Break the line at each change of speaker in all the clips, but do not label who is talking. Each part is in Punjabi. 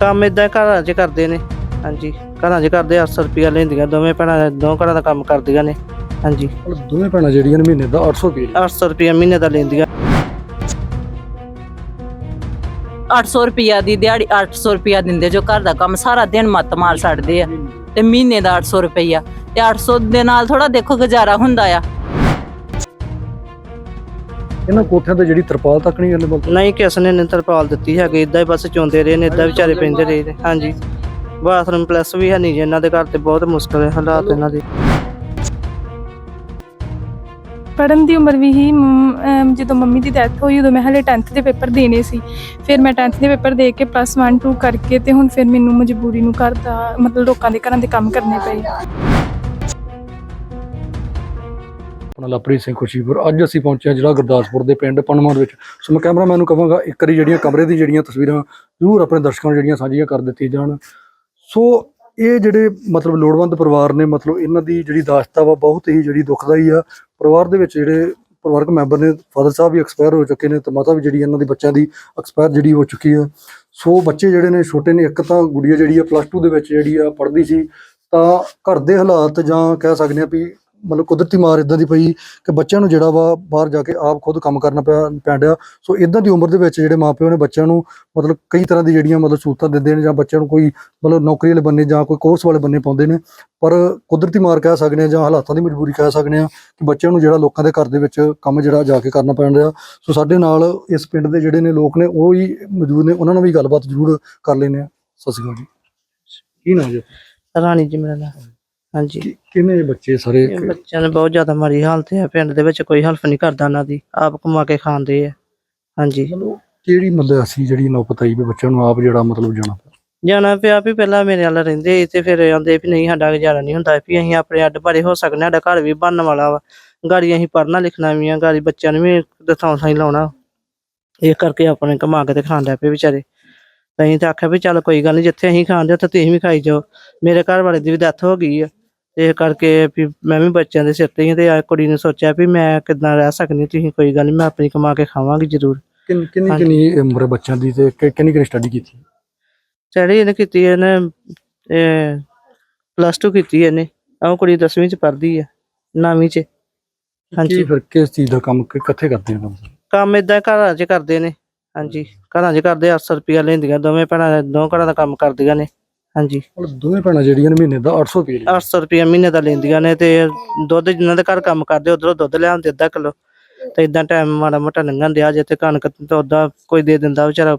ਕੰਮ ਇਦਾਂ ਘਰਾਂ 'ਚ ਕਰਦੇ ਨੇ। ਹਾਂਜੀ ਘਰਾਂ 'ਚ ਕਰਦੇ 800 ਰੁਪਿਆ ਲੈਂਦੀਆਂ ਦੋਵੇਂ ਭੈਣਾਂ ਦੋ ਘਰਾਂ ਦਾ ਕੰਮ ਕਰਦੀਆਂ ਨੇ। ਹਾਂਜੀ।
ਮਤਲਬ ਦੋਵੇਂ ਭੈਣਾਂ ਜਿਹੜੀਆਂ ਨੇ ਮਹੀਨੇ ਦਾ 800 ਰੁਪਏ
800 ਰੁਪਿਆ ਮਹੀਨੇ ਦਾ ਲੈਂਦੀਆਂ।
800 ਰੁਪਿਆ ਦੀ ਦਿਹਾੜੀ 800 ਰੁਪਿਆ ਦਿੰਦੇ ਜੋ ਘਰ ਦਾ ਕੰਮ ਸਾਰਾ ਦਿਨ ਮੱਤ ਮਾਰ ਛੱਡਦੇ ਆ। ਤੇ ਮਹੀਨੇ ਦਾ 800 ਰੁਪਿਆ ਤੇ 800 ਦੇ ਨਾਲ ਥੋੜਾ ਦੇਖੋ ਗੁਜ਼ਾਰਾ ਹੁੰਦਾ ਆ।
ਇਹਨਾਂ ਕੋਠਿਆਂ ਤੇ ਜਿਹੜੀ ਤਰਪਾਲ ਤੱਕ ਨਹੀਂ ਇਹਨੇ ਮਤਲਬ
ਨਹੀਂ ਕਿਸ ਨੇ ਨੀ ਤਰਪਾਲ ਦਿੱਤੀ ਹੈਗੀ ਇਦਾਂ ਹੀ ਬਸ ਚੋਂਦੇ ਰਹੇ ਨੇ ਇਦਾਂ ਵਿਚਾਰੇ ਪੈਂਦੇ ਰਹੇ ਨੇ। ਹਾਂਜੀ। ਬਾਥਰੂਮ ਪਲੱਸ ਵੀ ਹੈ ਨਹੀਂ ਜੀ ਇਹਨਾਂ ਦੇ ਘਰ ਤੇ ਬਹੁਤ ਮੁਸ਼ਕਲ ਹੈ ਹਾਲਾਤ ਇਹਨਾਂ ਦੇ।
ਪੜਨ ਦੀ ਉਮਰ ਵੀ ਹੀ ਮ, ਅਮ, ਜਦੋਂ ਮੰਮੀ ਦੀ ਡੈਥ ਹੋਈ ਉਦੋਂ ਮੈਂ ਹਲੇ 10th ਦੇ ਪੇਪਰ ਦੇਣੇ ਸੀ। ਫਿਰ ਮੈਂ 10th ਦੇ ਪੇਪਰ ਦੇ ਕੇ ਪਲੱਸ 1 2 ਕਰਕੇ ਤੇ ਹੁਣ ਫਿਰ ਮੈਨੂੰ ਮਜਬੂਰੀ ਨੂੰ ਘਰ ਦਾ ਮਤਲਬ ਲੋਕਾਂ ਦੇ ਘਰਾਂ ਦੇ ਕੰਮ ਕਰਨੇ ਪਏ।
ਆਪਣਾ ਲਵਪ੍ਰੀਤ ਸਿੰਘ ਖੁਸ਼ੀਪੁਰ। ਅੱਜ ਅਸੀਂ ਪਹੁੰਚੇ ਹਾਂ ਜਿਹੜਾ ਗੁਰਦਾਸਪੁਰ ਦੇ ਪਿੰਡ ਪਨਮਾ ਵਿੱਚ। ਸੋ ਮੈਂ ਕੈਮਰਾਮੈਨ ਨੂੰ ਕਹਾਂਗਾ, ਇੱਕ ਵਾਰੀ ਜਿਹੜੀਆਂ ਕਮਰੇ ਦੀ ਜਿਹੜੀਆਂ ਤਸਵੀਰਾਂ ਜ਼ਰੂਰ ਆਪਣੇ ਦਰਸ਼ਕਾਂ ਨੂੰ ਜਿਹੜੀਆਂ ਸਾਂਝੀਆਂ ਕਰ ਦਿੱਤੀਆਂ ਜਾਣ। ਸੋ ਇਹ ਜਿਹੜੇ ਮਤਲਬ ਲੋੜਵੰਦ ਪਰਿਵਾਰ ਨੇ, ਮਤਲਬ ਇਹਨਾਂ ਦੀ ਜਿਹੜੀ ਦਾਸਤਾ ਵਾ, ਬਹੁਤ ਹੀ ਜਿਹੜੀ ਦੁਖਦਾਈ ਆ। ਪਰਿਵਾਰ ਦੇ ਵਿੱਚ ਜਿਹੜੇ ਪਰਿਵਾਰਕ ਮੈਂਬਰ ਨੇ, ਫਾਦਰ ਸਾਹਿਬ ਵੀ ਐਕਸਪਾਇਰ ਹੋ ਚੁੱਕੇ ਨੇ ਤੇ ਮਾਤਾ ਵੀ ਜਿਹੜੀ ਇਹਨਾਂ ਦੀ ਬੱਚਿਆਂ ਦੀ ਐਕਸਪਾਇਰ ਜਿਹੜੀ ਹੋ ਚੁੱਕੀ ਆ। ਸੋ ਬੱਚੇ ਜਿਹੜੇ ਨੇ, ਛੋਟੇ ਨੇ, ਇੱਕ ਤਾਂ ਗੁੜੀਆ ਜਿਹੜੀ ਆ, ਪਲੱਸ 2 ਦੇ ਵਿੱਚ ਜਿਹੜੀ ਆ, ਪੜ੍ਹਦੀ ਸੀ, ਤਾਂ ਘਰ ਦੇ ਹਾਲਾਤ ਜਾਂ ਕਹਿ ਸਕਦੇ ਆ ਵੀ ਮਤਲਬ ਕੁਦਰਤੀ ਮਾਰ ਇਦਾਂ ਦੀ ਪਈ ਕਿ ਬੱਚਿਆਂ ਨੂੰ ਜਿਹੜਾ ਵਾ ਬਾਹਰ ਜਾ ਕੇ ਆਪ ਖੁਦ ਕੰਮ ਕਰਨਾ ਪਿਆ ਪੈਂਡਿਆ ਸੋ ਇਦਾਂ ਦੀ ਉਮਰ ਦੇ ਵਿੱਚ ਜਿਹੜੇ ਮਾਪਿਓ ਨੇ ਬੱਚਿਆਂ ਨੂੰ ਮਤਲਬ ਕਈ ਤਰ੍ਹਾਂ ਦੀ ਜਿਹੜੀਆਂ ਮਤਲਬ ਸਹੂਲਤਾਂ ਦਿੰਦੇ ਨੇ ਜਾਂ ਬੱਚਿਆਂ ਨੂੰ ਕੋਈ ਮਤਲਬ ਨੌਕਰੀ ਵਾਲੇ ਬੰਨੇ ਜਾਂ ਕੋਈ ਕੋਰਸ ਵਾਲੇ ਬੰਨੇ ਪਾਉਂਦੇ ਨੇ, ਪਰ ਕੁਦਰਤੀ ਮਾਰ ਕਹਿ ਸਕਦੇ ਆ ਜਾਂ ਹਾਲਾਤਾਂ ਦੀ ਮਜਬੂਰੀ ਕਹਿ ਸਕਦੇ ਆ ਕਿ ਬੱਚਿਆਂ ਨੂੰ ਜਿਹੜਾ ਲੋਕਾਂ ਦੇ ਘਰ ਦੇ ਵਿੱਚ ਕੰਮ ਜਿਹੜਾ ਜਾ ਕੇ ਕਰਨਾ ਪੈਣ ਰਿਹਾ ਸੋ ਸਾਡੇ ਨਾਲ ਇਸ ਪਿੰਡ ਦੇ ਜਿਹੜੇ ਨੇ ਲੋਕ ਨੇ, ਉਹ ਹੀ ਮੌਜੂਦ ਨੇ। ਉਹਨਾਂ ਨਾਲ ਵੀ ਗੱਲਬਾਤ ਜ਼ਰੂਰ ਕਰ ਲੈਨੇ ਆ ਸਤਿ ਸ਼੍ਰੀ ਅਕਾਲ ਜੀ। ਕੀ ਨਾਮ ਜੀ?
ਰਾਣੀ ਜੀ, ਮੇਰਾ ਨਾਮ। ਹਾਂਜੀ।
ਕਿ- ਕਿੰਨੇ ਬੱਚੇ ਸਾਰੇ
ਇਹ ਬੱਚਿਆਂ ਦੇ ਬਹੁਤ ਜ਼ਿਆਦਾ ਮਾੜੀ ਹਾਲਤ ਹੈ ਪਿੰਡ ਦੇ ਵਿੱਚ ਕੋਈ ਹੈਲਪ ਨਹੀਂ ਕਰਦਾ ਇਹਨਾਂ ਦੀ ਆਪ ਕਮਾ ਕੇ ਖਾਂਦੇ ਆ। ਹਾਂਜੀ।
ਮਤਲਬ ਕਿਹੜੀ ਮਤਲਬ ਅਸੀਂ ਜਿਹੜੀ ਨੌਬਤ ਆਈ ਵੀ ਬੱਚਿਆਂ ਨੂੰ ਆਪ ਜਿਹੜਾ ਮਤਲਬ ਜਾਣਾ ਪਿਆ।
ਜਾਣਾ ਪਿਆ ਵੀ ਪਹਿਲਾਂ ਮੇਰੇ ਨਾਲ ਰਹਿੰਦੇ ਸੀ ਤੇ ਫਿਰ ਆਂਦੇ ਵੀ ਨਹੀਂ ਸਾਡਾ ਗੁਜ਼ਾਰਾ ਨਹੀਂ ਹੁੰਦਾ ਵੀ ਅਸੀਂ ਆਪਣੇ ਅੱਡ ਭਾਰੇ ਹੋ ਸਕਦੇ ਹਾਂ, ਸਾਡਾ ਘਰ ਵੀ ਬਣਨ ਵਾਲਾ ਵਾ। ਗਾੜੀ ਅਸੀਂ ਪੜ੍ਹਨਾ ਲਿਖਣਾ ਵੀ ਆ ਗਾੜੀ ਬੱਚਿਆਂ ਨੂੰ ਵੀ ਦਥਾਂ ਥਾਂ ਲਾਉਣਾ। ਇਹ ਕਰਕੇ ਆਪਣੇ ਕਮਾ ਕੇ ਤੇ ਖਾਣ ਲੱਗ ਪਏ ਵਿਚਾਰੇ। ਤਾਂ ਅਸੀਂ ਤਾਂ ਆਖਿਆ ਵੀ ਚੱਲ ਕੋਈ ਗੱਲ ਨਹੀਂ ਜਿੱਥੇ ਅਸੀਂ ਖਾਂਦੇ ਉੱਥੇ ਤੁਸੀਂ ਵੀ ਖਾਈ ਜਾਓ। ਮੇਰੇ ਘਰ ਵਾਲੇ ਦੀ ਵੀ ਡੈਥ ਹੋ ਗਈ ਆ। ਇਹ ਕਰਕੇ ਵੀ ਮੈਂ ਵੀ ਬੱਚਿਆਂ ਦੇ ਸਿਰ ਤੇ ਹੀ ਤੇ ਆ ਕੁੜੀ ਨੇ ਸੋਚਿਆ ਵੀ ਮੈਂ ਕਿੱਦਾਂ ਰਹਿ ਸਕਦੀ ਤੁਸੀਂ ਕੋਈ ਗੱਲ ਨਹੀਂ ਮੈਂ ਆਪਣੀ ਕਮਾ ਕੇ ਖਾਵਾਂਗੀ ਜ਼ਰੂਰ।
ਕਿੰਨੀ ਕਿੰਨੀ
ਹਾਂਜੀ।
ਕਿੰਨੀ ਉਮਰ ਹੈ ਬੱਚਿਆਂ ਦੀ ਤੇ ਕਿ- ਕਿੰਨੀ ਕਿੰਨੀ ਸਟੱਡੀ ਕੀਤੀ?
ਸਟੱਡੀ ਇਹਨੇ ਕੀਤੀ ਇਹਨੇ ਪਲੱਸ 2 ਕੀਤੀ ਇਹਨੇ ਆਹ ਕੁੜੀ 10ਵੀਂ ਚ ਪੜ੍ਹਦੀ ਆ ਨੌਵੀਂ ਚ। ਹਾਂਜੀ।
ਕੀ ਫਿਰ ਕਿਸ ਚੀਜ਼ ਦਾ ਕੰਮ ਕਿ- ਕਿੱਥੇ ਕਰਦੇ ਹੋ ਕੰਮ?
ਕੰਮ ਇਦਾਂ ਘਰਾਂ 'ਚ ਕਰਦੇ ਨੇ ਹਾਂਜੀ। ਘਰਾਂ 'ਚ ਕਰਦੇ 800 ਰੁਪਿਆ ਲੈਂਦੀਆਂ ਦੋਵੇਂ ਭੈਣਾਂ ਦੋ ਘਰਾਂ ਦਾ ਕੰਮ ਕਰਦੀਆਂ ਨੇ। ਹਾਂਜੀ।
ਮਤਲਬ ਦੋਵੇਂ ਭੈਣਾਂ ਜਿਹੜੀਆਂ ਨੇ ਮਹੀਨੇ ਦਾ 800 ਰੁਪਏ
800 ਰੁਪਿਆ ਮਹੀਨੇ ਦਾ ਲੈਂਦੀਆਂ ਨੇ ਤੇ ਦੁੱਧ ਜਿਨ੍ਹਾਂ ਦੇ ਘਰ ਕੰਮ ਕਰਦੇ ਉਧਰੋਂ ਦੁੱਧ ਲਿਆਉਂਦੇ ਅੱਧਾ ਕਿਲੋ। ਤੇ ਇਦਾਂ ਟਾਈਮ ਮਾੜਾ ਮੋਟਾ ਲੰਘਣ ਦਿਆ ਜੇ ਤੇ ਕਣਕ ਤੇ ਉਦਾਂ ਕੋਈ ਦੇ ਦਿੰਦਾ ਵਿਚਾਰਾ।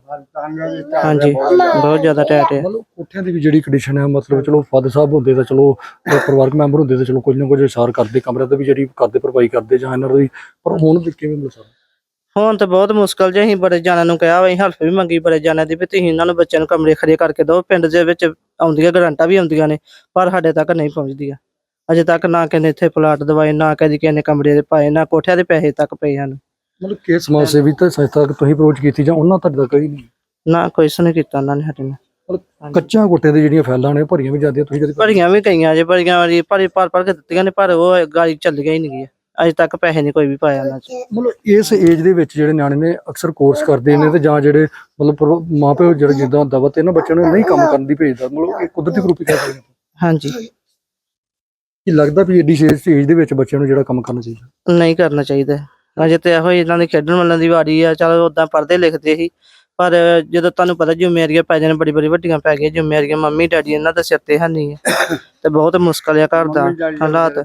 ਹਾਂਜੀ ਬਹੁਤ ਜ਼ਿਆਦਾ ਟੈਟ ਹੈ
ਮਤਲਬ ਕੋਠਿਆਂ ਦੀ ਵੀ ਜਿਹੜੀ ਕੰਡੀਸ਼ਨ ਹੈ ਮਤਲਬ ਚਲੋ ਫਾਦਰ ਸਾਹਿਬ ਹੁੰਦੇ ਤਾਂ ਚਲੋ ਪਰਿਵਾਰਕ ਮੈਂਬਰ ਹੁੰਦੇ ਤਾਂ ਚਲੋ ਕੁਝ ਨਾ ਕੁਝ ਇਸ਼ਾਰ ਕਰਦੇ ਕਮਰੇ ਤੇ ਵੀ ਜਿਹੜੀ ਕਰਦੇ ਭਰਪਾਈ ਕਰਦੇ ਜਾਂ ਇਹਨਾਂ ਦੀ ਪਰ ਹੁਣ ਵੀ ਕਿਵੇਂ ਮਿਲ ਸਕਦਾ?
ਹੁਣ ਤਾਂ ਬਹੁਤ ਮੁਸ਼ਕਲ ਜੇ ਅਸੀਂ ਬੜੇ ਜਾਣਿਆਂ ਨੂੰ ਕਿਹਾ ਵਾ ਅਸੀਂ ਹਲਫ ਵੀ ਮੰਗੀ ਬੜੇ ਜਾਣਿਆਂ ਦੀ ਵੀ ਤੁਸੀਂ ਇਹਨਾਂ ਨੂੰ ਬੱਚਿਆਂ ਨੂੰ ਕਮਰੇ ਖੜੇ ਕਰਕੇ ਦਿਓ ਪਿੰਡ ਦੇ ਵਿੱਚ ਆਉਂਦੀਆਂ ਗਰੰਟਾਂ ਵੀ ਆਉਂਦੀਆਂ ਨੇ ਪਰ ਸਾਡੇ ਤੱਕ ਨਹੀਂ ਪਹੁੰਚਦੀਆਂ। ਅਜੇ ਤੱਕ ਨਾ ਕਹਿੰਦੇ ਇੱਥੇ ਪਲਾਟ ਦਵਾਏ ਨਾ ਕਦੀ ਕਿਸੇ ਨੇ ਕਮਰੇ ਦੇ ਪਾਏ ਨਾ ਕੋਠਿਆਂ ਦੇ ਪੈਸੇ ਤੱਕ ਪਏ ਹਨ।
ਮਤਲਬ ਕਿ ਸਮਾਜ ਸੇਵੀ ਤਾਂ ਸੰਸਥਾ ਤੱਕ ਤੁਸੀਂ ਅਪਰੋਚ ਕੀਤੀ ਜਾਂ ਉਹਨਾਂ ਤੁਹਾਡੇ ਤੱਕ ਹੀ ਨਹੀਂ?
ਨਾ ਕੋਈ ਸੁਣ ਕੀਤਾ ਉਹਨਾਂ ਨੇ ਸਾਡੇ ਨਾਲ।
ਮਤਲਬ ਕੱਚਾ ਕੋਠੇ ਦੀ ਜਿਹੜੀਆਂ ਫੈਲਾਂ ਨੇ ਭਰੀਆਂ ਵੀ ਜਾਂਦੀਆਂ ਤੁਸੀਂ ਕਦੇ
ਭਰੀਆਂ ਵੀ ਗਈਆਂ ਜੇ ਭਰੀਆਂ ਵਾਰੀ ਭਰੀ ਭਰ ਭਰ ਕੇ ਦਿੱਤੀਆਂ ਨੇ ਪਰ ਉਹ ਗਾੜੀ ਚੱਲ ਗਈ ਨਹੀਂ ਗਈ ਅਜੇ ਤੱਕ ਪੈਸੇ ਨਹੀਂ ਕੋਈ ਵੀ ਪਾਇਆ ਉਹਨਾਂ ਚ।
ਮਤਲਬ ਇਸ ਏਜ ਦੇ ਵਿੱਚ ਜਿਹੜੇ ਨਿਆਣੇ ਨੇ ਅਕਸਰ ਕੋਰਸ ਕਰਦੇ ਨੇ ਤੇ ਜਾਂ ਜਿਹੜੇ ਮਤਲਬ ਪਰਿਵਾ- ਜਿਹੜੇ ਜਿੱਦਾਂ ਹੁੰਦਾ ਵਾ ਤੇ ਇਹਨਾਂ ਬੱਚਿਆਂ ਨੂੰ ਨਹੀਂ ਕੰਮ ਕਰਨ ਦੀ ਭੇਜਦਾ ਮਤਲਬ ਇਹ ਕੁਦਰਤੀ ਰੂਪੀ ਕਹਿ ਸਕਦੇ ਹਾਂ
ਹਾਂਜੀ।
ਕੀ ਲੱਗਦਾ ਵੀ ਏਡੀ ਏਜ ਦੇ ਵਿੱਚ ਬੱਚਿਆਂ ਨੂੰ ਜਿਹੜਾ ਕੰਮ ਕਰਨਾ ਚਾਹੀਦਾ?
ਨਹੀਂ ਕਰਨਾ ਚਾਹੀਦਾ। ਅਜੇ ਤੇ ਇਹੋ ਇਹਨਾਂ ਦੀ ਖੇਡਣ ਵਾਲਿਆਂ ਦੀ ਵਾਰੀ ਆ। ਚਲੋ ਉਦਾਂ ਪੜ੍ਹਦੇ ਲਿਖਦੇ ਸੀ। ਪਰ ਜਦੋਂ ਤੁਹਾਨੂੰ ਪਤਾ ਜ਼ਿੰਮੇਵਾਰੀਆਂ ਪੈ ਜਾਣ ਬੜੀ ਬੜੀ ਵੱਡੀਆਂ ਪੈ ਗਈਆਂ। ਜ਼ਿੰਮੇਵਾਰੀਆਂ ਮੰਮੀ ਡੈਡੀ ਇਹਨਾਂ ਦੇ ਸਿਰ ਤੇ ਹੈ ਨਹੀਂ ਹੈ ਤੇ ਬਹੁਤ ਮੁਸ਼ਕਲ ਆ ਘਰ ਦਾ ਹਾਲਾਤ।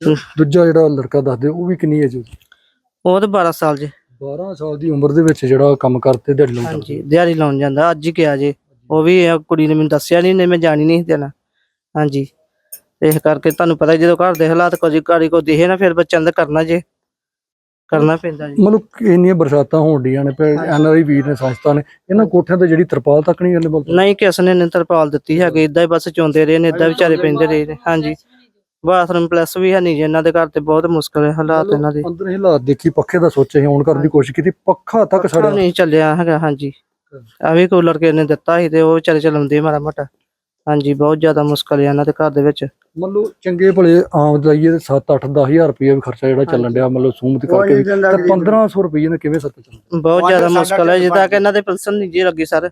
ਦੂਜਾ ਜਿਹੜਾ ਲੜਕਾ ਦੱਸਦੇ ਉਹ ਵੀ ਕਿੰਨੀ ਏਜ
ਉਹ ਤੇ 12 ਸਾਲ ਜੇ।
12 ਸਾਲ ਦੀ ਉਮਰ ਦੇ ਵਿੱਚ ਜਿਹੜਾ ਕੰਮ ਕਰਤੇ ਦਿਹਾੜੀ ਲਾਉਂਦਾ
ਹਾਂਜੀ ਦਿਹਾੜੀ ਲਾਉਣ ਜਾਂਦਾ। ਅੱਜ ਹੀ ਗਿਆ ਜੇ। ਉਹ ਵੀ ਇਹ ਕੁੜੀ ਨੇ ਮੈਨੂੰ ਦੱਸਿਆ ਨਹੀਂ ਨਹੀਂ ਮੈਂ ਜਾਣੀ ਨਹੀਂ ਦੇਣਾ ਹਾਂਜੀ। ਇਸ ਕਰਕੇ ਤੁਹਾਨੂੰ ਪਤਾ ਜਦੋਂ ਘਰ ਦੇ ਹਾਲਾਤ ਕੁਝ ਘਰੀ ਕੋ ਦਿਖੇ ਨਾ ਫਿਰ ਬੱਚਿਆਂ ਦਾ ਕਰਨਾ ਜੇ। ਕਰਨਾ ਪੈਂਦਾ ਜੀ।
ਮਤਲਬ ਇੰਨੀਆਂ ਬਰਸਾਤਾਂ ਹੋਣ ਡੀਆਂ ਨੇ ਐਨ ਆਰ ਆਈ ਵੀਰ ਨੇ ਸੰਸਥਾ ਨੇ ਇਹਨਾਂ ਕੋਠਿਆਂ ਤੇ ਜਿਹੜੀ ਤਰਪਾਲ ਤੱਕ ਨਹੀਂ
ਨਹੀਂ ਕਿਸ ਨੇ ਨੀ ਤਰਪਾਲ ਦਿੱਤੀ ਹੈਗੀ। ਇਦਾਂ ਹੀ ਬਸ ਚੋਂਦੇ ਰਹੇ ਨੇ ਇਦਾਂ ਵਿਚਾਰੇ ਪੈਂਦੇ ਰਹੇ ਨੇ। ਹਾਂਜੀ। ਬਾਥਰੂਮ ਪਲੱਸ ਵੀ ਹੈ ਨਹੀਂ ਜੀ ਇਹਨਾਂ ਦੇ ਘਰ ਤੇ ਬਹੁਤ ਮੁਸ਼ਕਲ ਹੈ ਹਾਲਾਤ ਇਹਨਾਂ ਦੇ।
ਅੰਦਰ ਹਾਲਾਤ ਦੇਖੀ ਪੱਖੇ ਦਾ ਸੋਚੇ ਆਉਣ ਕਰਨ ਦੀ ਕੋਸ਼ਿਸ਼ ਕੀਤੀ ਪੱਖਾ ਤੱਕ
ਪੱਖਾ
ਸੜਿਆ।
ਨਹੀਂ ਚੱਲਿਆ ਹੈਗਾ ਹਾਂਜੀ। ਆ ਵੀ ਕੂਲਰ ਕੇ ਨੇ ਦਿੱਤਾ ਸੀ ਤੇ ਉਹ ਵਿਚਾਰੇ ਚਲਾਉਂਦੇ ਮਾੜਾ ਮੋਟਾ। ਹਾਂਜੀ ਬਹੁਤ ਜ਼ਿਆਦਾ ਮੁਸ਼ਕਲ ਹੈ ਇਹਨਾਂ ਦੇ ਘਰ ਦੇ ਵਿੱਚ।
ਮੰਨ ਲਓ ਚੰਗੇ ਭਲੇ ਆਮ ਲਾਈਏ 7 8 10000 ਰੁਪਏ ਵੀ ਖਰਚਾ ਜਿਹੜਾ ਚੱਲਣ ਡਿਆ ਮੰਨ ਲਓ ਸੂਮਤ ਕਰਕੇ ਵੀ, ਤਾਂ 1500 ਰੁਪਏ ਨਾਲ ਕਿਵੇਂ ਸਰਕਲ ਚੱਲਦਾ
ਬਹੁਤ ਜ਼ਿਆਦਾ ਮੁਸ਼ਕਲ ਹੈ ਜਿੱਦਾਂ ਕਿ ਇਹਨਾਂ ਦੇ ਪਿਲਸਨ ਨਹੀਂ ਜੀ ਲੱਗੀ ਸਰ।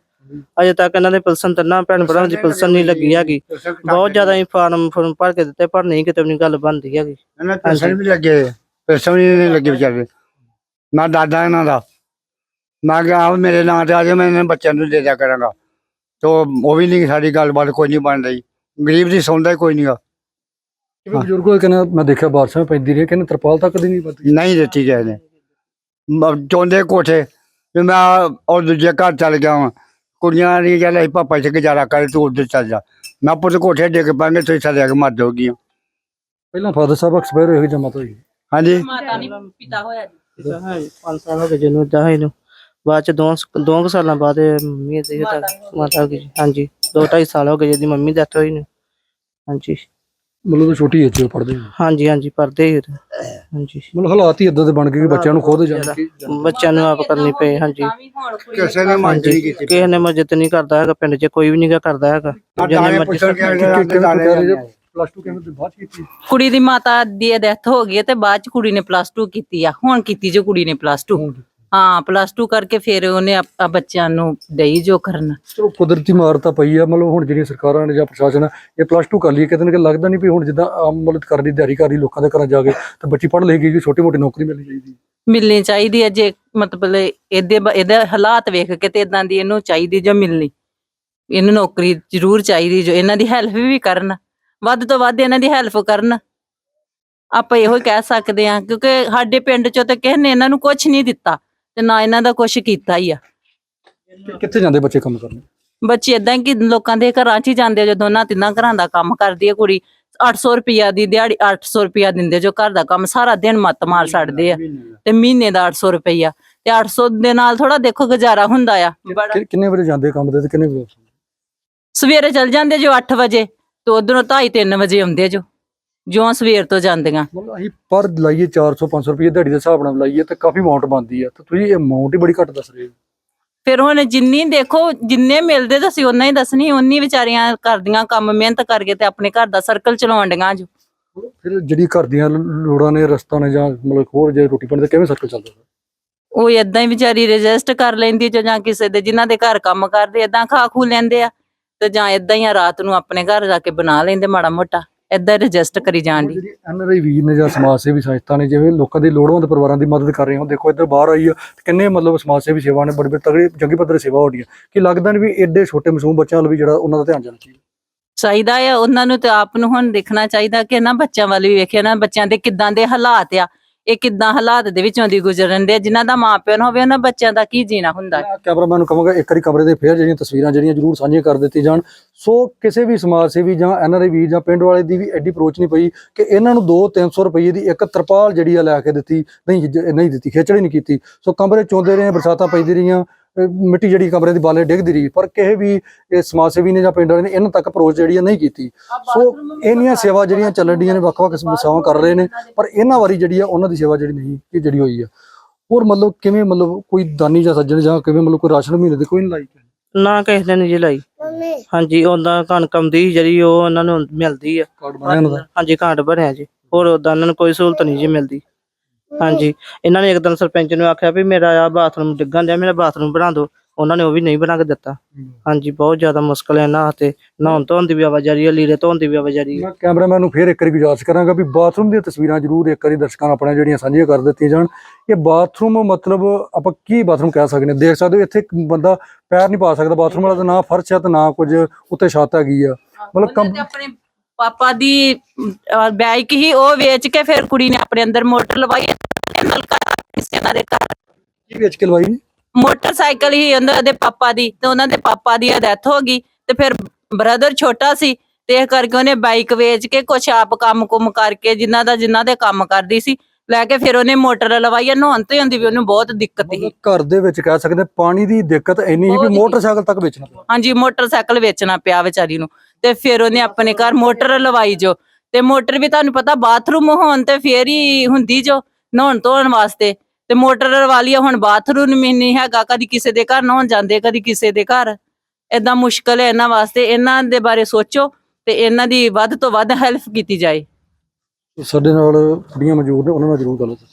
ਅਜੇ ਤੱਕ ਇਹਨਾਂ ਦੇ ਪਿਲਸਨ ਤਿੰਨਾਂ ਭੈਣ ਭਰਾਵਾਂ ਦੀ ਪਿਲਸਨ ਨਹੀਂ ਲੱਗੀ ਹੈਗੀ। ਬਹੁਤ ਜ਼ਿਆਦਾ ਹੀ ਫਾਰਮ ਫਾਰਮ ਭਰ ਕੇ ਦਿੱਤੇ ਪਰ ਨਹੀਂ ਕਿਤੇ ਵੀ ਗੱਲ ਬਣਦੀ ਹੈਗੀ।
ਇਹਨਾਂ ਪੈਸੇ ਵੀ ਲੱਗੇ ਪੈਸੇ ਵੀ ਨਹੀਂ ਲੱਗੇ ਵਿਚਾਰੇ। ਮੈਂ ਦਾਦਾ ਇਹਨਾਂ ਦਾ। ਮੈਂ ਕਿਹਾ ਮੇਰੇ ਨਾਂ ਤੇ ਆ ਜਾਓ ਮੈਂ ਇਹਨਾਂ ਬੱਚਿਆਂ ਨੂੰ ਦੇ ਦਿਆ ਕਰਾਂਗਾ। ਤੋ ਉਹ ਵੀ ਨਹੀਂ ਸਾਡੀ ਗੱਲਬਾਤ ਕੋਈ ਨਹੀਂ ਬਣ ਰਹੀ। ਗਰੀਬ ਦੀ ਸੁਣਦਾ ਹੀ ਕੋਈ ਨਹੀਂਗਾ।
ਕਿਵੇਂ ਬਜ਼ੁਰਗੋ ਕਹਿੰਦੇ ਮੈਂ ਦੇਖਿਆ ਬਾਰਿਸ਼ਾਂ ਪੈਂਦੀ ਰਹੀ ਕਹਿੰਦੇ ਤਰਪਾਲ ਤੱਕ ਦੀ ਨਹੀਂ ਬੱਤੀ
ਨਹੀਂ ਦਿੱਤੀ ਗਏ ਨੇ। ਮ- ਚਾਹੁੰਦੇ ਕੋਠੇ ਵੀ ਮੈਂ ਉਹ ਦੂਜੇ ਘਰ ਚੱਲ ਗਿਆ ਵਾਂ। ਕੁੜੀਆਂ ਦੀ ਗੱਲ ਹੈ ਪਾਪਾ ਇੱਥੇ ਗੁਜ਼ਾਰਾ ਕਰੇ ਤੂੰ ਉੱਧਰ ਚੱਲ ਜਾ। ਮੈਂ ਪੁੱਤ ਕੋਠੇ ਡਿੱਗ ਪਾਂਗੇ ਤੁਸੀਂ ਸਾਡੇ ਕੇ ਮਰ ਜਾਓਗੀ
ਪਹਿਲਾਂ ਫਾਦਰ ਸਾਹਿਬ ਐਕਸਪਾਇਰ ਹੋਏ ਜਮਾਤ ਹੋਈ
ਹਾਂਜੀ।
ਮਾਤਾ ਨਹੀਂ ਪਿਤਾ ਹੋਇਆ ਜੀ।
ਹਾਂ 5 ਸਾਲ ਹੋ ਗਏ ਜਿਹਨੂੰ ਇਦਾਂ ਇਹਨੂੰ। ਬਾਅਦ ਚ ਦੋ ਦੋ ਕੁ ਸਾਲਾਂ ਬਾਅਦ ਮੰਮੀ ਦੀ ਮਾਤਾ ਹੋ ਗਈ। ਜੀ। ਹਾਂਜੀ ਦੋ ਢਾਈ ਸਾਲ ਹੋ ਗਏ ਜਿਹਦੀ ਮੰਮੀ ਦੀ ਡੈਥ ਹੋਈ ਨੂੰ। ਹਾਂਜੀ।
ਮਤਲਬ ਤਾਂ ਛੋਟੀ ਏਜ ਚ ਪੜਦੇ
ਹਾਂਜੀ ਹਾਂਜੀ ਪਰਦੇ ਹੀ। ਹਾਂਜੀ।
ਮਤਲਬ ਹਾਲਾਤ ਹੀ ਇਦਾਂ ਦੇ ਬਣ ਗਏ ਕਿ ਬੱਚਿਆਂ ਨੂੰ ਖੁਦ ਜਾਣ ਕੇ
ਬੱਚਿਆਂ ਨੂੰ ਆਪ ਕਰਨੀ ਪਈ ਹਾਂਜੀ।
ਕਿਸੇ ਨੇ ਕੀਤੀ।
ਕਿਸੇ ਨੇ ਮਦਦ ਨਹੀਂ ਕਰਦਾ ਹੈਗਾ ਪਿੰਡ 'ਚ ਕੋਈ ਵੀ ਨਹੀਂ ਗਾ ਕਰਦਾ ਹੈਗਾ। ਜਿੰਨੇ ਮਰਜ਼ੀ
ਪਲੱਸ 2 ਕਿਵੇਂ ਤੇ ਬਾਅਦ ਚ ਕੀਤੀ।
ਕੁੜੀ ਦੀ ਮਾਤਾ ਦੀ ਡੈਥ ਹੋ ਗਈ ਹੈ ਤੇ ਬਾਅਦ ਚ ਕੁੜੀ ਨੇ ਪਲੱਸ 2 ਕੀਤੀ ਆ। ਹੁਣ ਕੀਤੀ ਜੋ ਕੁੜੀ ਨੇ ਪਲੱਸ 2 ਹਾਂ ਪਲੱਸ 2 ਕਰਕੇ ਫਿਰ ਉਹਨੇ ਆ ਬੱਚਿਆਂ ਨੂੰ ਦਈ ਜੋ ਕਰਨ।
ਚਲੋ ਕੁਦਰਤੀ ਮਾਰ ਤਾਂ ਪਈ ਆ ਮਤਲਬ ਹੁਣ ਜਿਹੜੀਆਂ ਸਰਕਾਰਾਂ ਨੇ ਜਾਂ ਪ੍ਰਸ਼ਾਸਨ ਆ, ਇਹ ਪਲੱਸ 2 ਕਰ ਲਈ ਕਿਤੇ ਨਾ ਕਿਤੇ ਲੱਗਦਾ ਨਹੀਂ ਵੀ ਹੁਣ ਜਿੱਦਾਂ ਆਮ ਮਤਲਬ ਕਰਨ ਦੀ ਤਿਆਰੀ ਕਰ ਰਹੀ ਲੋਕਾਂ ਦੇ ਘਰਾਂ ਜਾ ਕੇ ਤੇ ਬੱਚੀ ਪੜ੍ਹ ਲੇਗੀ ਕਿ ਛੋਟੀ ਮੋਟੀ ਨੌਕਰੀ ਮਿਲਣੀ ਚਾਹੀਦੀ
ਮਿਲਣੀ ਚਾਹੀਦੀ ਹੈ ਜੇ ਮਤਲਬ ਇਹਦੇ ਬ- ਇਹਦੇ ਹਾਲਾਤ ਵੇਖ ਕੇ ਤੇ ਇਦਾਂ ਦੀ ਇਹਨੂੰ ਚਾਹੀਦੀ ਜੋ ਮਿਲਣੀ। ਇਹਨੂੰ ਨੌਕਰੀ ਜ਼ਰੂਰ ਚਾਹੀਦੀ ਜੋ ਇਹਨਾਂ ਦੀ ਹੈਲਪ ਵੀ ਕਰਨ ਵੱਧ ਤੋਂ ਵੱਧ ਇਹਨਾਂ ਦੀ ਹੈਲਪ ਕਰਨ। ਆਪਾਂ ਇਹੋ ਹੀ ਕਹਿ ਸਕਦੇ ਹਾਂ ਕਿਉਂਕਿ ਸਾਡੇ ਪਿੰਡ ਚੋਂ ਤਾਂ ਕਿਸੇ ਨੇ ਇਹਨਾਂ ਨੂੰ ਕੁਝ ਨਹੀਂ ਦਿੱਤਾ। ਤੇ ਨਾ ਇਹਨਾਂ ਦਾ ਕੁਝ ਕੀਤਾ ਹੀ ਆ।
ਕਿ- ਕਿੱਥੇ ਜਾਂਦੇ ਬੱਚੇ ਕੰਮ ਕਰਨ?
ਬੱਚੇ ਇਦਾਂ ਕਿ ਲੋਕਾਂ ਦੇ ਘਰਾਂ 'ਚ ਹੀ ਜਾਂਦੇ ਆ, ਜੋ ਦੋਨਾਂ ਤਿੰਨਾਂ ਘਰਾਂ ਦਾ ਕੰਮ ਕਰਦੀ ਹੈ ਕੁੜੀ 800 ਰੁਪਿਆ ਦੀ ਦਿਹਾੜੀ 800 ਰੁਪਿਆ ਦਿੰਦੇ ਜੋ ਘਰ ਦਾ ਕੰਮ ਸਾਰਾ ਦਿਨ ਮੱਤ ਮਾਰ ਛੱਡਦੇ ਆ। ਤੇ ਮਹੀਨੇ ਦਾ 800 ਰੁਪਈਆ। ਤੇ 800 ਦੇ ਨਾਲ ਥੋੜਾ ਦੇਖੋ ਗੁਜ਼ਾਰਾ ਹੁੰਦਾ ਆ। ਬੜਾ
ਕਿ- ਕਿੰਨੇ ਵਜੇ ਜਾਂਦੇ ਕੰਮ ਤੇ ਤੇ ਕਿੰਨੇ ਵਜੇ?
ਸਵੇਰੇ ਚਲ ਜਾਂਦੇ ਜੋ 8 ਵਜੇ ਤੇ ਉਧਰੋਂ 2:30 3 ਵਜੇ ਆਉਂਦੇ ਜੋ। ਜਿਉਂ ਸਵੇਰ ਤੋਂ ਜਾਂਦੀਆਂ।
ਮਤਲਬ ਅਸੀਂ ਪਰ ਲਾਈਏ 400 500 ਰੁਪਏ ਦਿਹਾੜੀ ਦੇ ਹਿਸਾਬ ਨਾਲ ਲਾਈਏ ਤਾਂ ਕਾਫੀ ਅਮਾਉਂਟ ਬਣਦੀ ਆ। ਤਾਂ ਤੁਸੀਂ ਇਹ ਅਮਾਉਂਟ ਹੀ ਬੜੀ ਘੱਟ ਦੱਸ ਰਹੇ ਹੋ।
ਫਿਰ ਹੁਣ ਜਿੰਨੀ ਦੇਖੋ ਜਿੰਨੇ ਮਿਲਦੇ ਤਾਂ ਅਸੀਂ ਉਹਨਾਂ ਹੀ ਦੱਸਣੀ ਉਨੀ ਵਿਚਾਰੀਆਂ ਕਰਦੀਆਂ ਕੰਮ ਮਿਹਨਤ ਕਰਕੇ ਤੇ ਆਪਣੇ ਘਰ ਦਾ ਸਰਕਲ ਚਲਾਉਣ ਡੀਆਂ ਜੋ
ਫਿਰ ਜਿਹੜੀ ਘਰ ਦੀਆਂ ਲੋੜਾਂ ਨੇ ਰਸਤਾ ਨੇ ਜਾਂ ਮਤਲਬ ਹੋਰ ਜੇ ਰੋਟੀ ਪਾਣੀ ਦਾ ਕਿਵੇਂ ਸਰਕਲ ਚੱਲਦਾ
ਉਹ ਇਦਾਂ ਹੀ ਵਿਚਾਰੀ ਰਜਿਸਟ ਕਰ ਲੈਂਦੀ ਜੋ ਜਾਂ ਕਿਸੇ ਦੇ ਜਿਨ੍ਹਾਂ ਦੇ ਘਰ ਕੰਮ ਕਰਦੇ ਇਦਾਂ ਖਾ ਖੂ ਲੈਂਦੇ ਆ। ਤੇ ਜਾਂ ਇਦਾਂ ਹੀ ਆ ਰਾਤ ਨੂੰ ਆਪਣੇ ਘਰ ਜਾ ਕੇ ਬਣਾ ਲੈਂਦੇ ਮਾੜਾ ਮੋਟਾ। ਇਦਾਂ ਰਜਿਸਟ ਕਰੀ ਜਾਣ ਦੀ।
ਐਨਆਰਆਈ ਵੀਰ ਨੇ ਜਾਂ ਸਮਾਜ ਸੇਵੀ ਸੰਸਥਾ ਨੇ ਜਿਵੇਂ ਲੋਕਾਂ ਦੇ ਲੋੜਵੰਦ ਪਰਿਵਾਰਾਂ ਦੀ ਮਦਦ ਕਰ ਰਹੇ ਹੋ ਦੇਖੋ ਇੱਧਰ ਬਾਹਰ ਆਈ ਆ ਕਿੰਨੇ ਮਤਲਬ ਸਮਾਜ ਸੇਵੀ ਸੇਵਾ ਨੇ ਬੜੀ ਬੜੀ ਤਗੜੀ ਚੰਗੀ ਪੱਧਰ ਸੇਵਾ ਹੋ ਰਹੀ ਹੈ ਕਿ ਲੱਗਦਾ ਨਹੀਂ ਵੀ ਐਡੇ ਛੋਟੇ ਮਾਸੂਮ ਬੱਚਿਆਂ ਵੱਲ ਵੀ ਜਿਹੜਾ ਉਹਨਾਂ ਦਾ ਧਿਆਨ ਜਾਣਾ ਚਾਹੀਦਾ।
ਚਾਹੀਦਾ ਆ ਉਹਨਾਂ ਨੂੰ ਤੇ ਆਪ ਨੂੰ ਹੁਣ ਦੇਖਣਾ ਚਾਹੀਦਾ ਕਿ ਇਹਨਾਂ ਬੱਚਿਆਂ ਵੱਲ ਵੀ ਵੇਖਿਆ ਨਾ ਬੱਚਿਆਂ ਦੇ ਕਿੱਦਾਂ ਦੇ ਹਾਲਾਤ ਆ। ਇਹ ਕਿੱਦਾਂ ਹਾਲਾਤ ਦੇ ਵਿੱਚੋਂ ਦੀ ਗੁਜ਼ਰਨ ਦੇ ਜਿਨ੍ਹਾਂ ਦਾ ਮਾਪਿਓ ਨਾ ਹੋਵੇ, ਉਹਨਾਂ ਬੱਚਿਆਂ ਦਾ ਕੀ ਜੀਣਾ ਹੁੰਦਾ? ਹੈ।
ਮੈਂ ਕੈਮਰਾਮੈਨ ਨੂੰ ਕਹਾਂਗਾ, ਇੱਕ ਵਾਰੀ ਕਮਰੇ ਦੇ ਫੇਰ ਜਿਹੜੀਆਂ ਤਸਵੀਰਾਂ ਜਿਹੜੀਆਂ ਜ਼ਰੂਰ ਸਾਂਝੀਆਂ ਕਰ ਦਿੱਤੀ ਜਾਣ। ਸੋ ਕਿਸੇ ਵੀ ਸਮਾਜ ਸੇਵੀ ਜਾਂ ਐਨਆਰਆਈ ਵੀਰ ਜਾਂ ਪਿੰਡ ਵਾਲੇ ਦੀ ਵੀ ਐਡੀ ਅਪਰੋਚ ਨਹੀਂ ਪਈ ਕਿ ਇਹਨਾਂ ਨੂੰ 2-300 ਰੁਪਏ ਦੀ ਇੱਕ ਤਰਪਾਲ ਜਿਹੜੀ ਆ ਲੈ ਕੇ ਦਿੱਤੀ, ਨਹੀਂ ਜ- ਨਹੀਂ ਦਿੱਤੀ, ਖੇਚੜੀ ਨਹੀਂ ਕੀਤੀ। ਸੋ ਕਮਰੇ ਚੋਂਦੇ ਰਹੇ, ਬਰਸਾਤਾਂ ਪੈਂਦੀ ਰਹੀਆਂ। ਮਿੱਟੀ ਜਿਹੜੀ ਕਮਰੇ ਦੀ ਬਾਲੇ ਡਿੱਗਦੀ ਰਹੀ ਪਰ ਕਿਸੇ ਵੀ ਇਹ ਸਮਾਜ ਸੇਵੀ ਨੇ ਜਾਂ ਪਿੰਡ ਵਾਲੇ ਨੇ ਇਹਨਾਂ ਤੱਕ ਅਪਰੋਚ ਜਿਹੜੀ ਨਹੀਂ ਕੀਤੀ। ਸੋ ਇਹਨੀਆਂ ਸੇਵਾ ਜਿਹੜੀਆਂ ਚੱਲਣ ਡੀਆਂ ਨੇ ਵੱਖ-ਵੱਖ ਸੇਵਾਵਾਂ ਕਰ ਰਹੇ ਨੇ ਪਰ ਇਹਨਾਂ ਵਾਰੀ ਜਿਹੜੀ ਆ ਉਹਨਾਂ ਦੀ ਸੇਵਾ ਜਿਹੜੀ ਨਹੀਂ ਇਹ ਜਿਹੜੀ ਹੋਈ ਆ। ਹੋਰ ਮਤਲਬ ਕਿਵੇਂ ਮਤਲਬ ਕੋਈ ਦਾਨੀ ਜਾਂ ਸੱਜਣ ਜਾਂ ਕਿਵੇਂ ਮਤਲਬ ਕੋਈ ਰਾਸ਼ਨ ਮਹੀਨੇ ਦੇ ਕੋਈ ਨਹੀਂ ਲਾਈ?
ਨਾ ਕਿਸੇ ਨੇ ਨਹੀਂ ਜੀ ਲਾਈ। ਹਾਂਜੀ ਉਹਦਾ ਕਣਕ ਆਉਂਦੀ ਜਿਹੜੀ ਉਹ ਉਹਨਾਂ ਨੂੰ ਮਿਲਦੀ ਆ।
ਕਾਰਡ
ਹਾਂਜੀ ਘਾਟ ਬਣਿਆ ਜੀ। ਹੋਰ ਉਹਨਾਂ ਨੂੰ ਕੋਈ ਸਹੂਲਤ ਨਹੀਂ ਜੀ ਮਿਲਦੀ। ਹਾਂਜੀ। ਇਹਨਾਂ ਨੇ ਇੱਕ ਦਿਨ ਸਰਪੰਚ ਨੂੰ ਆਖਿਆ ਵੀ ਮੇਰਾ ਆ ਬਾਥਰੂਮ ਡਿੱਗਣ ਡਿਆ ਮੇਰਾ ਬਾਥਰੂਮ ਬਣਾ ਦਿਓ। ਉਹਨਾਂ ਨੇ ਉਹ ਵੀ ਨਹੀਂ ਬਣਾ ਕੇ ਦਿੱਤਾ। ਹਾਂਜੀ ਬਹੁਤ ਜ਼ਿਆਦਾ ਮੁਸ਼ਕਲ ਹੈ ਇਹਨਾਂ ਤੇ ਨਹਾਉਣ ਧੋਣ ਦੀ ਵੀ ਆਵਾਜਾਰੀ ਹੈ ਲੀੜੇ ਧੋਣ ਦੀ ਵੀ ਆਵਾਜਾਰੀ ਹੈ।
ਮੈਂ ਕੈਮਰਾਮੈਨ ਨੂੰ ਫੇਰ ਇੱਕ ਵਾਰੀ ਗੁਜ਼ਾਰਿਸ਼ ਕਰਾਂਗਾ ਵੀ ਬਾਥਰੂਮ ਦੀਆਂ ਤਸਵੀਰਾਂ ਜ਼ਰੂਰ ਇੱਕ ਵਾਰੀ ਦਰਸ਼ਕਾਂ ਨਾਲ ਆਪਣੀਆਂ ਜਿਹੜੀਆਂ ਸਾਂਝੀਆਂ ਕਰ ਦਿੱਤੀਆਂ ਜਾਣ। ਇਹ ਬਾਥਰੂਮ ਮਤਲਬ ਆਪਾਂ ਕੀ ਬਾਥਰੂਮ ਕਹਿ ਸਕਦੇ ਹਾਂ ਦੇਖ ਸਕਦੇ ਹੋ ਇੱਥੇ ਇੱਕ ਬੰਦਾ ਪੈਰ ਨਹੀਂ ਪਾ ਸਕਦਾ ਬਾਥਰੂਮ ਵਾਲਾ ਤਾਂ ਨਾ ਫਰਸ਼ ਹੈ ਤੇ ਨਾ ਕੁਝ ਉੱਤੇ ਛੱਤ ਹੈਗੀ ਆ। ਮਤਲਬ ਕੰਮ
ਆਪਣੇ ਪਾਪਾ ਦੀ ਬਾਈਕ ਹੀ ਉਹ ਵੇਚ ਕੇ ਫਿਰ ਕੁੜੀ ਨੇ ਆਪਣੇ ਅੰਦਰ ਮੋਟਰ ਲਵਾਈ ਨਲਕਾ ਕਿਸੇ ਨਾਲ ਦੇ ਘਰ।
ਕੀ ਵੇਚ ਕੇ ਲਵਾਈ?
ਮੋਟਰਸਾਈਕਲ ਹੀ ਉਹਨਾਂ ਦੇ ਪਾਪਾ ਦੀ ਤੇ ਉਹਨਾਂ ਦੇ ਪਾਪਾ ਦੀ ਡੈਥ ਹੋ ਗਈ ਤੇ ਫਿਰ ਬ੍ਰਦਰ ਛੋਟਾ ਸੀ ਤੇ ਇਹ ਕਰਕੇ ਉਹਨੇ ਬਾਈਕ ਵੇਚ ਕੇ ਕੁਛ ਆਪ ਕੰਮ ਕੁਮ ਕਰਕੇ ਜਿਨ੍ਹਾਂ ਦਾ ਜਿਨ੍ਹਾਂ ਦੇ ਕੰਮ ਕਰਦੀ ਸੀ ਲੈ ਕੇ ਫਿਰ ਉਹਨੇ ਮੋਟਰ ਲਵਾਈ ਆ, ਨਹਾਉਣ ਤੇ ਹੁੰਦੀ ਵੀ ਉਹਨੂੰ ਬਹੁਤ ਦਿੱਕਤ ਸੀ।
ਘਰ ਦੇ ਵਿੱਚ ਕਹਿ ਸਕਦੇ ਪਾਣੀ ਦੀ ਦਿੱਕਤ ਇੰਨੀ ਸੀ ਵੀ। ਮੋਟਰਸਾਈਕਲ ਤੱਕ ਵੇਚਣਾ ਪਿਆ।
ਹਾਂਜੀ ਮੋਟਰਸਾਈਕਲ ਵੇਚਣਾ ਪਿਆ ਵਿਚਾਰੀ ਨੂੰ। ਤੇ ਫਿਰ ਉਹਨੇ ਆਪਣੇ ਘਰ ਮੋਟਰ ਲਵਾਈ ਜੋ। ਤੇ ਮੋਟਰ ਵੀ ਤੁਹਾਨੂੰ ਪਤਾ ਬਾਥਰੂਮ ਹੋਣ ਤੇ ਫੇਰ ਹੀ ਹੁੰਦੀ ਜੋ ਨਹਾਉਣ ਧੋਣ ਵਾਸਤੇ। ਤੇ ਮੋਟਰ ਆ, ਹੁਣ ਬਾਥਰੂਮ ਵੀ ਨਹੀਂ ਹੈਗਾ ਕਦੀ ਕਿਸੇ ਦੇ ਘਰ ਨਹਾਉਣ ਜਾਂਦੇ ਕਦੀ ਕਿਸੇ ਦੇ ਘਰ। ਇਦਾਂ ਮੁਸ਼ਕਲ ਹੈ ਇਹਨਾਂ ਵਾਸਤੇ। ਇਹਨਾਂ ਦੇ ਬਾਰੇ ਸੋਚੋ ਤੇ ਇਹਨਾਂ ਦੀ ਵੱਧ ਤੋਂ ਵੱਧ ਹੈਲਪ ਕੀਤੀ ਜਾਏ।
ਸਾਡੇ ਨਾਲ ਕੁੜੀਆਂ ਮੌਜੂਦ ਨੇ ਉਹਨਾਂ ਨਾਲ ਜ਼ਰੂਰ ਗੱਲ ਦੱਸੋ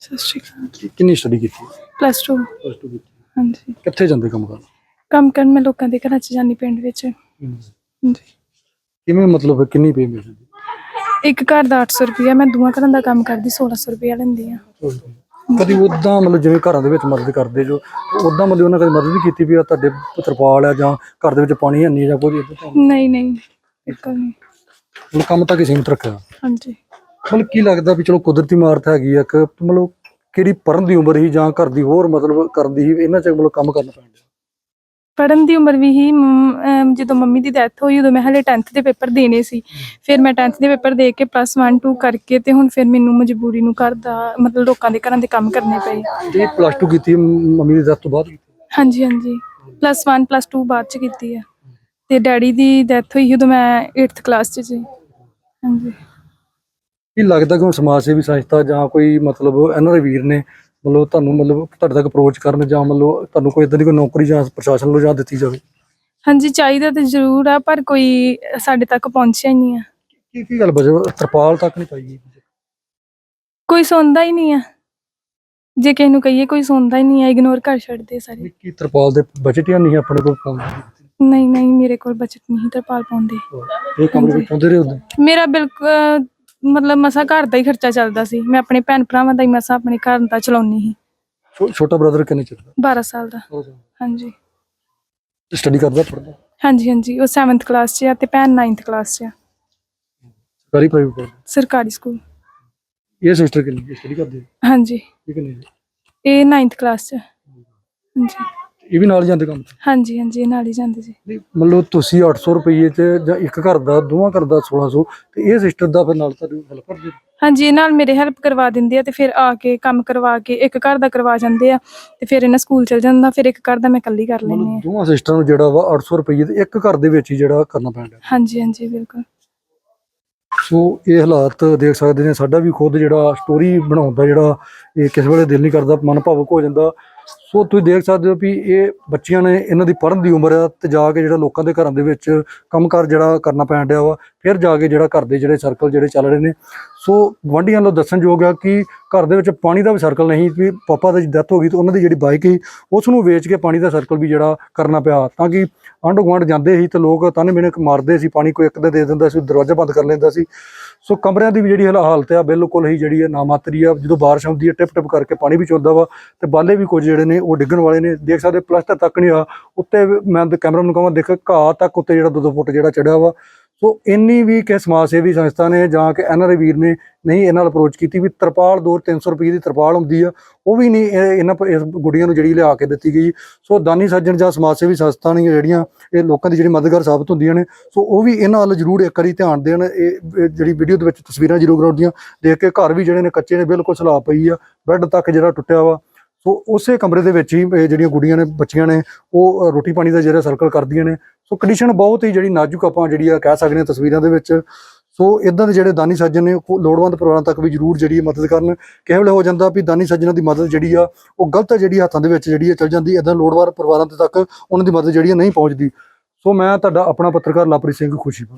ਸਤਿ ਸ਼੍ਰੀ ਅਕਾਲ।
ਕਿ- ਕਿੰਨੀ ਸਟੱਡੀ ਕੀਤੀ
ਪਲੱਸ 2
ਪਲੱਸ 2 ਕੀਤੀ
ਹਾਂਜੀ।
ਕਿੱਥੇ ਜਾਂਦੇ ਕੰਮ ਕਰਨ?
ਕੰਮ ਕਰਨ ਮੈਂ ਲੋਕਾਂ ਦੇ ਘਰਾਂ 'ਚ ਜਾਂਦੀ ਪਿੰਡ ਵਿੱਚ। ਹਾਂਜੀ
ਕਿਵੇਂ ਮਤਲਬ ਕਿੰਨੀ ਪੇ ਮਿਲਦੀ
ਇੱਕ ਘਰ ਦਾ 800 ਰੁਪਇਆ ਮੈਂ ਦੂਆਂ ਘਰਾਂ ਦਾ ਕੰਮ ਕਰਦੀ 1600 ਰੁਪਇਆ ਲੈਂਦੀ ਆ
ਕਦੀ ਉਦਾਂ ਮਤਲਬ ਜਿਵੇਂ ਘਰਾਂ ਦੇ ਵਿੱਚ ਮਦਦ ਕਰਦੇ ਜੋ ਉਦਾਂ ਮਤਲਬ ਉਹਨਾਂ ਕਦੀ ਮਦਦ ਨਹੀਂ ਕੀਤੀ ਵੀ ਆ ਤੁਹਾਡੇ ਤਰਪਾਲ ਆ ਜਾਂ ਘਰ ਦੇ ਵਿੱਚ ਪਾਣੀ ਹੈ ਨਹੀਂ ਜਾਂ ਕੋਈ ਏਦਾਂ?
ਨਹੀਂ ਨਹੀਂ ਬਿਲਕੁਲ ਨਹੀਂ।
ਮਤਲਬ ਕੰਮ ਤਾਂ ਕਿਸੇ ਸੀਮਤ ਰੱਖਿਆ।
ਹਾਂਜੀ।
ਮਤਲਬ ਕੀ ਲੱਗਦਾ ਵੀ ਚਲੋ ਕੁਦਰਤੀ ਮਾਰਤ ਹੈਗੀ ਆ ਇੱਕ ਮਤਲਬ ਕਿਹੜੀ ਪੜਨ ਦੀ ਉਮਰ ਹੀ ਜਾਂ ਘਰ ਦੀ ਹੋਰ ਮਤਲਬ ਕਰਨ ਦੀ ਹੀ ਇਹਨਾਂ ਚ ਮਤਲਬ ਕੰਮ ਕਰਨਾ ਪੈਂਦਾ
ਪੜਨ ਦੀ ਉਮਰ ਵੀ ਹੀ ਜਦੋਂ ਮੰਮੀ ਦੀ ਡੈਥ ਹੋਈ ਉਦੋਂ ਮੈਂ ਹਲੇ 10th ਦੇ ਪੇਪਰ ਦੇਣੇ ਸੀ। ਫਿਰ ਮੈਂ 10th ਦੇ ਪੇਪਰ ਦੇ ਕੇ ਪਲੱਸ 1 2 ਕਰਕੇ ਤੇ ਹੁਣ ਫਿਰ ਮੈਨੂੰ ਮਜਬੂਰੀ ਨੂੰ ਘਰ ਦਾ ਮਤਲਬ ਲੋਕਾਂ ਦੇ ਘਰਾਂ ਦੇ ਕੰਮ ਕਰਨੇ ਪਏ।
ਜੇ ਪਲੱਸ 2 ਕੀਤੀ ਮੰਮੀ ਦੀ death ਤੋਂ ਬਾਅਦ?
ਹਾਂਜੀ ਹਾਂਜੀ। ਪਲੱਸ 1 ਪਲੱਸ 2 ਬਾਅਦ ਚ ਕੀਤੀ ਆ। ਤੇ ਡੈਡੀ ਦੀ ਡੈਥ ਹੋਈ ਉਦੋਂ ਮੈਂ 8th ਕਲਾਸ ਚ ਸੀ। ਹਾਂਜੀ।
ਕੀ ਲੱਗਦਾ ਕਿ ਹੁਣ ਸਮਾਜ ਸੇਵੀ ਸੰਸਥਾ ਜਾਂ ਕੋਈ ਮਤਲਬ ਇਹਨਾਂ ਦੇ ਵੀਰ ਨੇ ਮਤਲਬ ਤੁਹਾਨੂੰ ਮਤਲਬ ਤੁਹਾਡੇ ਤੱਕ ਅਪਰੋਚ ਕਰਨ ਜਾਂ ਮਤਲਬ ਤੁਹਾਨੂੰ ਕੋਈ ਇਦਾਂ ਦੀ ਕੋਈ ਨੌਕਰੀ ਜਾਂ ਪ੍ਰਸ਼ਾਸਨ ਵੱਲੋਂ ਜਾਂ ਦਿੱਤੀ ਜਾਵੇ?
ਹਾਂਜੀ ਚਾਹੀਦਾ ਤੇ ਜ਼ਰੂਰ ਆ ਪਰ ਕੋਈ ਸਾਡੇ ਤੱਕ ਪਹੁੰਚਿਆ ਹੀ ਨਹੀਂ ਆ।
ਕੀ ਕੀ ਗੱਲ ਬਜੇ ਤਰਪਾਲ ਤੱਕ ਨਹੀਂ ਪਾਈ ਗਈ?
ਕੋਈ ਸੁਣਦਾ ਹੀ ਨਹੀਂ ਆ। ਜੇ ਕਿਸੇ ਨੂੰ ਕਹੀਏ ਕੋਈ ਸੁਣਦਾ ਹੀ ਨਹੀਂ ਆ ਇਗਨੋਰ ਕਰ ਛੱਡਦੇ ਸਾਰੇ।
ਵੀ ਕੀ ਤਰਪਾਲ ਦੇ ਬਜਟ ਜਾਂ ਨਹੀਂ ਆਪਣੇ ਕੋਲ? ਪਾਉਂਦੇ
ਨਹੀਂ ਨਹੀਂ ਮੇਰੇ ਕੋਲ ਬਚਤ ਨਹੀਂ ਤਰਪਾਲ ਪਾਉਂਦੇ।
ਇਹ ਕਮਰੇ ਵਿੱਚ ਆਉਂਦੇ ਰਹੇ ਉਦੋਂ?
ਮੇਰਾ ਬਿਲਕੁਲ ਮਤਲਬ ਮਸਾ ਘਰ ਦਾ ਹੀ ਖਰਚਾ ਚੱਲਦਾ ਸੀ। ਮੈਂ ਆਪਣੇ ਭੈਣ ਭਰਾਵਾਂ ਦਾ ਹੀ ਮਸਾ ਆਪਣੇ ਘਰ ਦਾ ਚਲਾਉਣੀ ਸੀ।
ਛੋ- ਛੋਟਾ ਬ੍ਰਦਰ ਕਿੰਨੇ ਚਿਰ
12 ਸਾਲ ਦਾ। ਹਾਂਜੀ।
ਸਟੱਡੀ ਕਰਦਾ ਪੜਦਾ
ਹਾਂਜੀ ਹਾਂਜੀ। ਉਹ 7th ਕਲਾਸ 'ਚ ਆ ਤੇ ਭੈਣ 9th ਕਲਾਸ 'ਚ ਆ।
ਸਰਕਾਰੀ ਪ੍ਰਾਈਵੇਟ
ਸਰਕਾਰੀ ਸਕੂਲ
ਇਹ ਸਿਸਟਰ ਕਿੰਨੀ ਸਟੱਡੀ ਕਰਦੇ
ਹਾਂਜੀ।
ਕਿੰਨੇ ਜੀ?
ਇਹ 9th ਕਲਾਸ 'ਚ ਆ। ਹਾਂਜੀ।
ਇਹ ਵੀ ਨਾਲ ਜਾਂਦੇ ਕੰਮ ਤੇ?
ਹਾਂਜੀ ਹਾਂਜੀ ਇਹ ਨਾਲ ਹੀ ਜਾਂਦੇ ਸੀ
ਨਹੀਂ, ਮਤਲਬ ਤੁਸੀਂ 800 ਰੁਪਏ ਤੇ ਜਾਂ ਇੱਕ ਘਰ ਦਾ ਦੋਵਾਂ ਘਰ ਦਾ 1600 ਤੇ ਇਹ ਸਿਸਟਰ ਦਾ ਫਿਰ ਨਾਲ ਤੁਹਾਨੂੰ ਹੈਲਪ ਕਰਦੇ
ਹਾਂਜੀ ਇਹ ਨਾਲ ਮੇਰੇ ਹੈਲਪ ਕਰਵਾ ਦਿੰਦੇ ਆ ਤੇ ਫਿਰ ਆ ਕੇ ਕੰਮ ਕਰਵਾ ਕੇ ਇੱਕ ਘਰ ਦਾ ਕਰਵਾ ਜਾਂਦੇ ਆ ਤੇ ਫਿਰ ਇਹਨਾਂ ਸਕੂਲ ਚਲ ਜਾਂਦਾ ਫਿਰ ਇੱਕ ਘਰ ਦਾ ਮੈਂ ਇਕੱਲੀ ਕਰ ਲੈਂਦੀ
ਮਤਲਬ
ਆ
ਦੋਵਾਂ ਸਿਸਟਰਾਂ ਨੂੰ ਜਿਹੜਾ ਵਾ 800 ਰੁਪਏ ਤੇ ਇੱਕ ਘਰ ਦੇ ਵਿੱਚ ਹੀ ਜਿਹੜਾ ਕਰਨਾ ਪੈਂਦਾ।
ਹਾਂਜੀ ਹਾਂਜੀ ਬਿਲਕੁਲ।
ਸੋ ਇਹ ਹਾਲਾਤ ਦੇਖ ਸਕਦੇ ਨੇ ਸਾਡਾ ਵੀ ਖੁਦ ਜਿਹੜਾ ਸਟੋਰੀ ਬਣਾਉਣ ਦਾ ਜਿਹੜਾ ਇਹ ਕਿਸੇ ਵੇਲੇ ਦਿਲ ਨਹੀਂ ਕਰਦਾ ਮਨ ਭਾਵੁਕ ਹੋ ਜਾਂਦਾ। ਸੋ ਤੁਸੀਂ ਦੇਖ ਸਕਦੇ ਹੋ ਵੀ ਇਹ ਬੱਚੀਆਂ ਨੇ ਇਹਨਾਂ ਦੀ ਪੜ੍ਹਨ ਦੀ ਉਮਰ ਆ ਤੇ ਜਾ ਕੇ ਜਿਹੜਾ ਲੋਕਾਂ ਦੇ ਘਰਾਂ ਦੇ ਵਿੱਚ ਕੰਮਕਾਰ ਜਿਹੜਾ ਕਰਨਾ ਪੈਣ ਡਿਆ ਵਾ, ਫਿਰ ਜਾ ਕੇ ਜਿਹੜਾ ਘਰ ਦੇ ਜਿਹੜੇ ਸਰਕਲ ਜਿਹੜੇ ਚੱਲ ਰਹੇ ਨੇ। ਸੋ ਗੁਆਂਢੀਆਂ ਨੂੰ ਦੱਸਣਯੋਗ ਆ ਕਿ ਘਰ ਦੇ ਵਿੱਚ ਪਾਣੀ ਦਾ ਵੀ ਸਰਕਲ ਨਹੀਂ, ਵੀ ਪਾਪਾ ਦੀ ਡੈਥ ਹੋ ਗਈ ਤਾਂ ਉਹਨਾਂ ਦੀ ਜਿਹੜੀ ਬਾਈਕ ਸੀ, ਉਸ ਨੂੰ ਵੇਚ ਕੇ ਪਾਣੀ ਦਾ ਸਰਕਲ ਵੀ ਜਿਹੜਾ ਕਰਨਾ ਪਿਆ ਤਾਂ ਕਿ ਆਂਢ ਗੁਆਂਢ ਜਾਂਦੇ ਸੀ ਤੇ ਲੋਕ ਤਾਨੇ ਮੇਨੇ ਮਾਰਦੇ ਸੀ, ਪਾਣੀ ਕੋਈ ਇੱਕ ਦੇ ਦੇ ਦਿੰਦਾ ਸੀ, ਦਰਵਾਜ਼ਾ ਬੰਦ ਕਰ ਲੈਂਦਾ ਸੀ। ਸੋ ਕਮਰਿਆਂ ਦੀ ਵੀ ਜਿਹੜੀ ਹਾਲ- ਹਾਲਤ ਆ, ਬਿਲਕੁਲ ਹੀ ਜਿਹੜੀ ਹੈ ਨਾਮਾਤਰੀ ਆ, ਜਦੋਂ ਬਾਰਿਸ਼ ਆਉਂਦੀ ਹੈ ਟਿਪ ਟਿਪ ਕਰਕੇ ਪਾਣੀ ਵੀ ਚੁੰਦਾ ਵਾ ਤੇ ਬਾਲੇ ਵੀ ਕੁਝ ਜਿਹੜੇ ਨੇ ਉਹ ਡਿੱਗਣ ਵਾਲੇ ਨੇ, ਦੇਖ ਸਕਦੇ ਪਲਸਟਰ ਤੱਕ ਨਹੀਂ ਆ। ਉੱਤੇ ਵੀ ਮੈਂ ਕੈਮਰਾ ਨੂੰ ਕਹਾਂ ਦੇਖ, ਘਾਹ ਤੱਕ ਉੱਤੇ ਜਿਹੜਾ 2-2 ਫੁੱਟ ਜਿਹੜਾ ਚੜਿਆ ਵਾ। ਸੋ ਇੰਨੀ ਵੀ ਕਿ ਸਮਾਜ ਸੇਵੀ ਸੰਸਥਾ ਨੇ ਜਾਂ ਕਿ ਐਨਆਰਆਈ ਵੀਰ ਨੇ ਨਹੀਂ ਇਹਨਾਂ ਨਾਲ ਅਪਰੋਚ ਕੀਤੀ ਵੀ ਤਰਪਾਲ 2-300 ਰੁਪਏ ਦੀ ਤਰਪਾਲ ਹੁੰਦੀ ਆ। ਉਹ ਵੀ ਨਹੀਂ ਇਹ- ਇਹਨਾਂ ਪ- ਇਸ ਗੁੱਡੀਆਂ ਨੂੰ ਜਿਹੜੀ ਲਿਆ ਕੇ ਦਿੱਤੀ ਗਈ। ਸੋ ਦਾਨੀ ਸੱਜਣ ਜਾਂ ਸਮਾਜ ਸੇਵੀ ਸੰਸਥਾ ਨੇ ਜਿਹੜੀਆਂ ਇਹ ਲੋਕਾਂ ਦੀ ਜਿਹੜੀ ਮਦਦਗਾਰ ਸਾਬਤ ਹੁੰਦੀਆਂ ਨੇ, ਸੋ ਉਹ ਵੀ ਇਹਨਾਂ ਵੱਲ ਜ਼ਰੂਰ ਇੱਕ ਵਾਰੀ ਧਿਆਨ ਦੇਣ। ਇਹ ਜਿਹੜੀ ਵੀਡੀਓ ਦੇ ਵਿੱਚ ਤਸਵੀਰਾਂ ਜ਼ਰੂਰ ਆਉਂਦੀਆਂ ਦੇਖ ਕੇ ਘਰ ਵੀ ਜਿਹੜੇ ਨੇ ਕੱਚੇ ਨੇ, ਬਿਲਕੁਲ ਸਲਾਹ ਪਈ ਆ। ਬੈੱਡ ਤੱਕ ਜਿਹੜਾ ਟੁੱਟਿਆ ਵਾ। ਸੋ ਉਸੇ ਕਮਰੇ ਦੇ ਵਿੱਚ ਹੀ, ਇਹ ਜਿਹੜੀਆਂ ਗੁੱਡੀਆਂ ਨੇ, ਬੱਚੀਆਂ ਨੇ, ਉਹ ਰੋਟੀ ਪਾਣੀ ਦਾ ਜਿਹੜਾ ਸਰਕਲ ਕਰਦੀਆਂ ਨੇ। ਸੋ ਕੰਡੀਸ਼ਨ ਬਹੁਤ ਹੀ ਜਿਹੜੀ ਨਾਜ਼ੁਕ ਆਪਾਂ ਜਿਹੜੀ ਆ ਕਹਿ ਸਕਦੇ ਹਾਂ ਤਸਵੀਰਾਂ ਦੇ ਵਿੱਚ। ਸੋ ਇਦਾਂ ਦੇ ਜਿਹੜੇ ਦਾਨੀ ਸੱਜਣ ਨੇ, ਉਹ ਲੋੜਵੰਦ ਪਰਿਵਾਰਾਂ ਤੱਕ ਵੀ ਜ਼ਰੂਰ ਜਿਹੜੀ ਮਦਦ ਕਰਨ। ਕਿਸੇ ਵੇਲੇ ਹੋ ਜਾਂਦਾ ਵੀ ਦਾਨੀ ਸੱਜਣਾਂ ਦੀ ਮਦਦ ਜਿਹੜੀ ਆ, ਉਹ ਗਲਤ ਜਿਹੜੀ ਹੱਥਾਂ ਦੇ ਵਿੱਚ ਜਿਹੜੀ ਆ ਚਲ ਜਾਂਦੀ ਇਦਾਂ ਲੋੜਵੰਦ ਪਰਿਵਾਰਾਂ ਦੇ ਤੱਕ ਉਹਨਾਂ ਦੀ ਮਦਦ ਜਿਹੜੀ ਆ ਨਹੀਂ ਪਹੁੰਚਦੀ। ਸੋ ਮੈਂ ਤੁਹਾਡਾ ਆਪਣਾ ਪੱਤਰਕਾਰ ਲਵਪ੍ਰੀਤ ਸਿੰਘ ਖੁਸ਼ੀਪੁਰ